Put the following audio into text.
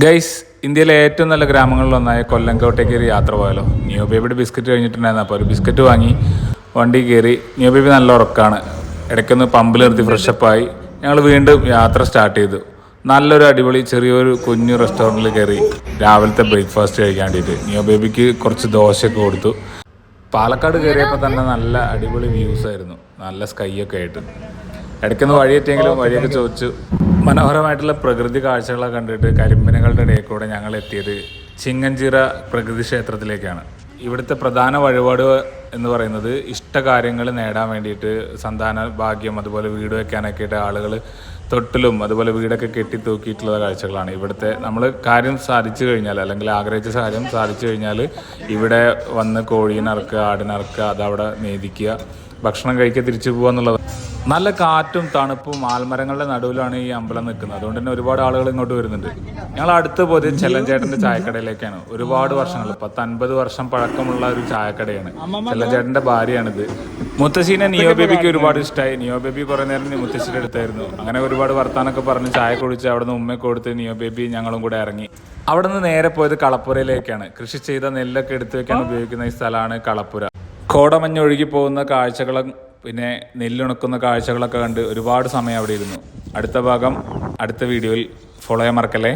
Guys ഇന്ത്യയിലെ ഏറ്റവും നല്ല ഗ്രാമങ്ങളിലൊന്നായ കൊല്ലങ്കോട്ടേക്ക് ഒരു യാത്ര പോയാലോ? ന്യൂ ബേബിയുടെ ബിസ്ക്കറ്റ് കഴിഞ്ഞിട്ടുണ്ടായിരുന്നു. അപ്പോൾ ഒരു ബിസ്ക്കറ്റ് വാങ്ങി വണ്ടി കയറി. ന്യൂ ബേബി നല്ല ഉറക്കാണ്. ഇടയ്ക്കൊന്ന് പമ്പിൽ നിർത്തി ഫ്രഷപ്പായി ഞങ്ങൾ വീണ്ടും യാത്ര സ്റ്റാർട്ട് ചെയ്തു. നല്ലൊരു അടിപൊളി ചെറിയൊരു കുഞ്ഞു റെസ്റ്റോറന്റിൽ കയറി രാവിലത്തെ ബ്രേക്ക്ഫാസ്റ്റ് കഴിക്കാൻ വേണ്ടിയിട്ട്. ന്യൂ ബേബിക്ക് കുറച്ച് ദോശയൊക്കെ കൊടുത്തു. പാലക്കാട് കയറിയപ്പോൾ തന്നെ നല്ല അടിപൊളി വ്യൂസ് ആയിരുന്നു. നല്ല സ്കൈ ഒക്കെ ആയിട്ട്. ഇടയ്ക്കൊന്ന് വഴിയെത്തിയെങ്കിലും വഴിയൊക്കെ ചോദിച്ചു. മനോഹരമായിട്ടുള്ള പ്രകൃതി കാഴ്ചകളൊക്കെ കണ്ടിട്ട് കരിമ്പനകളുടെ ഇടയിൽ കൂടെ ഞങ്ങൾ എത്തിയത് ചിങ്ങഞ്ചിറ പ്രകൃതി ക്ഷേത്രത്തിലേക്കാണ്. ഇവിടുത്തെ പ്രധാന വഴിപാട് എന്ന് പറയുന്നത് ഇഷ്ട കാര്യങ്ങൾ നേടാൻ വേണ്ടിയിട്ട് സന്താന ഭാഗ്യം അതുപോലെ വീട് വെക്കാനൊക്കെ ആയിട്ട് ആളുകൾ തൊട്ടിലും അതുപോലെ വീടൊക്കെ കെട്ടി തൂക്കിയിട്ടുള്ള കാഴ്ചകളാണ്. ഇവിടുത്തെ നമ്മൾ കാര്യം സാധിച്ചു കഴിഞ്ഞാൽ അല്ലെങ്കിൽ ആഗ്രഹിച്ച കാര്യം സാധിച്ചു കഴിഞ്ഞാൽ ഇവിടെ വന്ന് കോഴീനെ ആടിനറക്കുക അതവിടെ നേദിക്കുക ഭക്ഷണം കഴിക്കുക തിരിച്ചു പോകുക എന്നുള്ളത് നല്ല കാറ്റും തണുപ്പും ആൽമരങ്ങളുടെ നടുവിലാണ് ഈ അമ്പലം നിൽക്കുന്നത്. അതുകൊണ്ട് തന്നെ ഒരുപാട് ആളുകൾ ഇങ്ങോട്ട് വരുന്നുണ്ട്. ഞങ്ങൾ അടുത്ത് പോയത് ചെല്ലഞ്ചേട്ടന്റെ ചായക്കടയിലേക്കാണ്. ഒരുപാട് വർഷങ്ങൾ പത്തൻപത് വർഷം പഴക്കമുള്ള ഒരു ചായക്കടയാണ്. ചെല്ലഞ്ചേട്ടന്റെ ഭാര്യയാണിത്. മുത്തശ്ശീനെ നിയോ ബേബിക്ക് ഒരുപാട് ഇഷ്ടമായി നിയോ ബേബി കുറേ നേരം മുത്തശ്ശിയുടെ അടുത്തായിരുന്നു. അങ്ങനെ ഒരുപാട് വർത്താനൊക്കെ പറഞ്ഞ് ചായ കുടിച്ച് അവിടെ നിന്ന് ഉമ്മയൊക്കെ കൊടുത്ത് നിയോ ബേബി ഞങ്ങളും കൂടെ ഇറങ്ങി. അവിടെ നിന്ന് നേരെ പോയത് കളപ്പുരയിലേക്കാണ്. കൃഷി ചെയ്ത നെല്ലൊക്കെ എടുത്തു വെക്കാൻ ഉപയോഗിക്കുന്ന ഈ സ്ഥലമാണ് കളപ്പുര. കോടമഞ്ഞ് ഒഴുകി പോകുന്ന കാഴ്ചകളും പിന്നെ നെല്ലുണക്കുന്ന കാഴ്ചകളൊക്കെ കണ്ട് ഒരുപാട് സമയം അവിടെ ഇരുന്നു. അടുത്ത ഭാഗം അടുത്ത വീഡിയോയിൽ. ഫോളോ ചെയ്യാൻ മറക്കല്ലേ?